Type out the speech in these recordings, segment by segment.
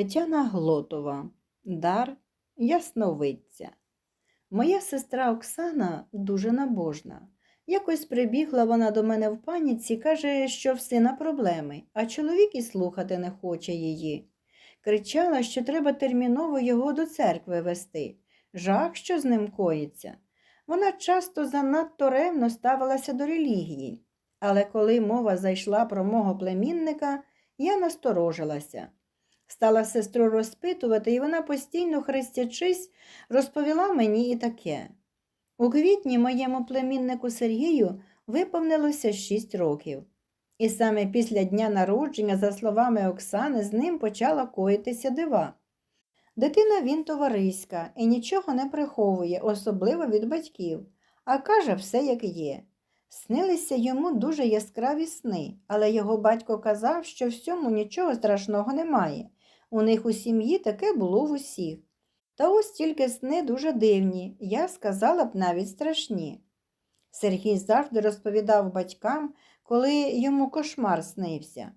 Тетяна Глотова, дар Ясновидця. Моя сестра Оксана дуже набожна. Якось прибігла вона до мене в паніці, каже, що в сина проблеми, а чоловік і слухати не хоче її. Кричала, що треба терміново його до церкви вести. Жах, що з ним коїться. Вона часто занадто ревно ставилася до релігії. Але коли мова зайшла про мого племінника, я насторожилася. Стала сестру розпитувати, і вона, постійно хрестячись, розповіла мені і таке. У квітні моєму племіннику Сергію виповнилося шість років. І саме після дня народження, за словами Оксани, з ним почала коїтися дива. Дитина він товариська і нічого не приховує, особливо від батьків, а каже все, як є. Снилися йому дуже яскраві сни, але його батько казав, що в цьому нічого страшного немає. У них у сім'ї таке було в усіх. Та ось тільки сни дуже дивні, я сказала б навіть страшні. Сергій завжди розповідав батькам, коли йому кошмар снився.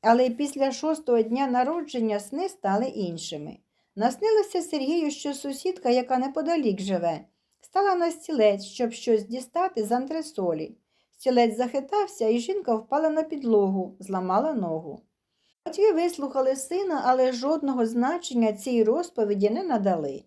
Але після шостого дня народження сни стали іншими. Наснилося Сергію, що сусідка, яка неподалік живе, стала на стілець, щоб щось дістати з антресолі. Стілець захитався, і жінка впала на підлогу, зламала ногу. Батьки вислухали сина, але жодного значення цій розповіді не надали.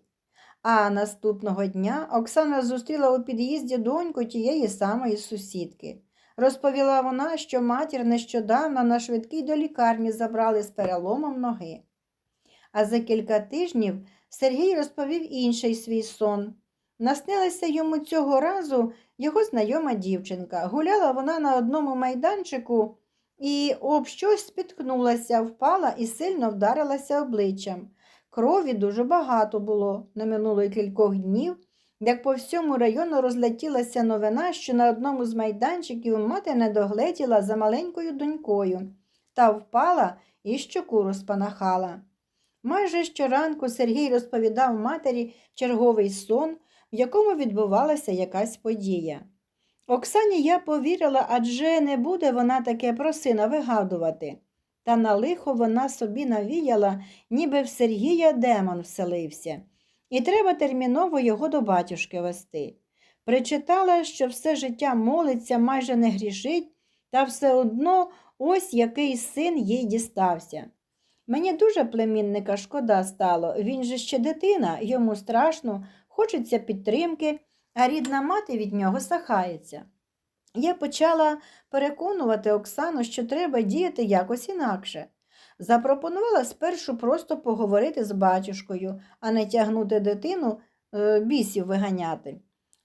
А наступного дня Оксана зустріла у під'їзді доньку тієї самої сусідки. Розповіла вона, що матір нещодавно на швидкій до лікарні забрали з переломом ноги. А за кілька тижнів Сергій розповів інший свій сон. Наснилася йому цього разу його знайома дівчинка. Гуляла вона на одному майданчику і об щось спіткнулася, впала і сильно вдарилася обличчям. Крові дуже багато було. Не минуло кількох днів, як по всьому району розлетілася новина, що на одному з майданчиків мати не догледіла за маленькою донькою та впала і щоку розпанахала. Майже щоранку Сергій розповідав матері черговий сон, в якому відбувалася якась подія. Оксані я повірила, адже не буде вона таке про сина вигадувати. Та на лихо вона собі навіяла, ніби в Сергія демон вселився, і треба терміново його до батюшки вести. Причитала, що все життя молиться, майже не грішить, та все одно ось який син їй дістався. Мені дуже племінника шкода стало, він же ще дитина, йому страшно, хочеться підтримки, а рідна мати від нього сахається. Я почала переконувати Оксану, що треба діяти якось інакше. Запропонувала спершу просто поговорити з батюшкою, а не тягнути дитину е, бісів виганяти.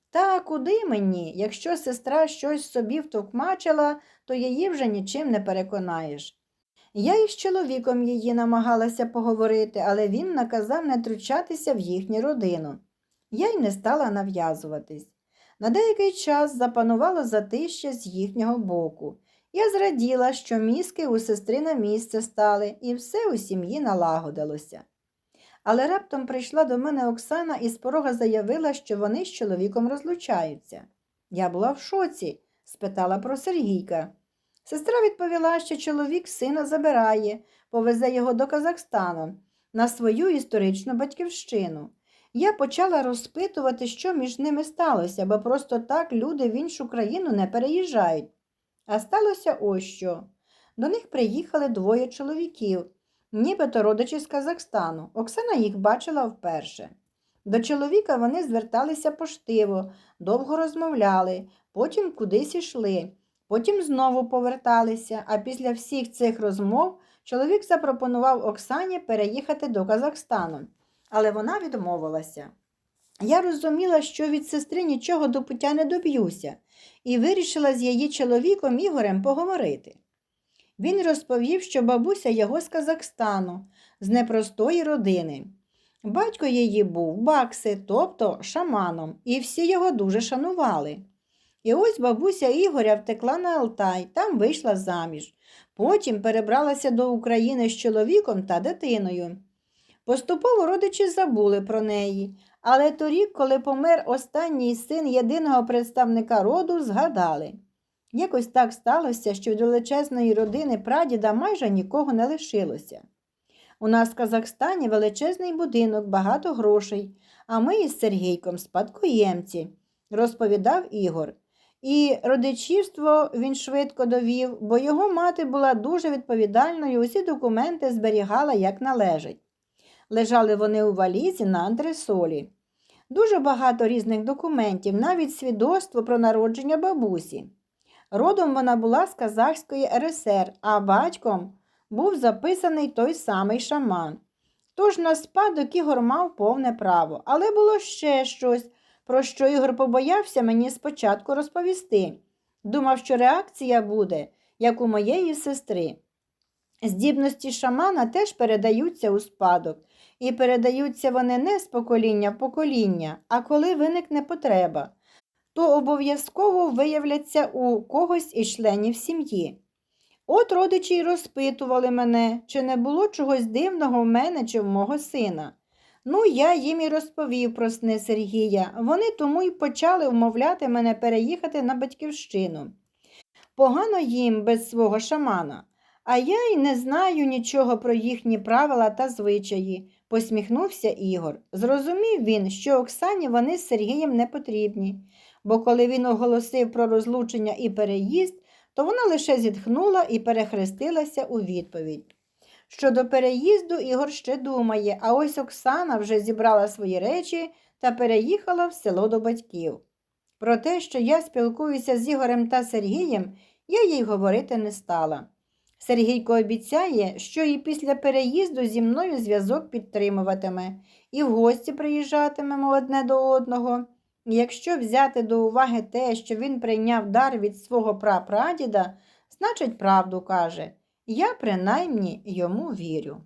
Та куди мені, якщо сестра щось собі втокмачила, то її вже нічим не переконаєш. Я із чоловіком її намагалася поговорити, але він наказав не тручатися в їхню родину. Я й не стала нав'язуватись. На деякий час запанувало затища з їхнього боку. Я зраділа, що мізки у сестри на місце стали, і все у сім'ї налагодилося. Але раптом прийшла до мене Оксана і з порога заявила, що вони з чоловіком розлучаються. Я була в шоці, спитала про Сергійка. Сестра відповіла, що чоловік сина забирає, повезе його до Казахстану на свою історичну батьківщину. Я почала розпитувати, що між ними сталося, бо просто так люди в іншу країну не переїжджають. А сталося ось що. До них приїхали двоє чоловіків, нібито родичі з Казахстану. Оксана їх бачила вперше. До чоловіка вони зверталися поштиво, довго розмовляли, потім кудись ішли, потім знову поверталися, а після всіх цих розмов чоловік запропонував Оксані переїхати до Казахстану але вона відмовилася. Я розуміла, що від сестри нічого до пуття не доб'юся, і вирішила з її чоловіком Ігорем поговорити. Він розповів, що бабуся його з Казахстану, з непростої родини. Батько її був бакси, тобто шаманом, і всі його дуже шанували. І ось бабуся Ігоря втекла на Алтай, там вийшла заміж. Потім перебралася до України з чоловіком та дитиною. Поступово родичі забули про неї, але торік, коли помер останній син єдиного представника роду, згадали. Якось так сталося, що від величезної родини прадіда майже нікого не лишилося. У нас в Казахстані величезний будинок, багато грошей, а ми із Сергійком спадкоємці, розповідав Ігор. І родичівство він швидко довів, бо його мати була дуже відповідальною, усі документи зберігала як належить. Лежали вони у валізі на антресолі. Дуже багато різних документів, навіть свідоцтво про народження бабусі. Родом вона була з Казахської РСР, а батьком був записаний той самий шаман. Тож на спадок Ігор мав повне право, але було ще щось, про що Ігор побоявся мені спочатку розповісти. Думав, що реакція буде, як у моєї сестри. Здібності шамана теж передаються у спадок, і передаються вони не з покоління в покоління, а коли виникне потреба, то обов'язково виявляться у когось із членів сім'ї. От родичі й розпитували мене, чи не було чогось дивного в мене чи в мого сина. Ну, я їм і розповів про сни Сергія. Вони тому й почали вмовляти мене переїхати на батьківщину. Погано їм без свого шамана, а я й не знаю нічого про їхні правила та звичаї, посміхнувся Ігор. Зрозумів він, що Оксані вони з Сергієм не потрібні, бо коли він оголосив про розлучення і переїзд, то вона лише зітхнула і перехрестилася у відповідь. Щодо переїзду Ігор ще думає, а ось Оксана вже зібрала свої речі та переїхала в село до батьків. Про те, що я спілкуюся з Ігорем та Сергієм, я їй говорити не стала. Сергійко обіцяє, що і після переїзду зі мною зв'язок підтримуватиме, і в гості приїжджатимемо одне до одного. Якщо взяти до уваги те, що він прийняв дар від свого прапрадіда, значить, правду каже. Я принаймні йому вірю.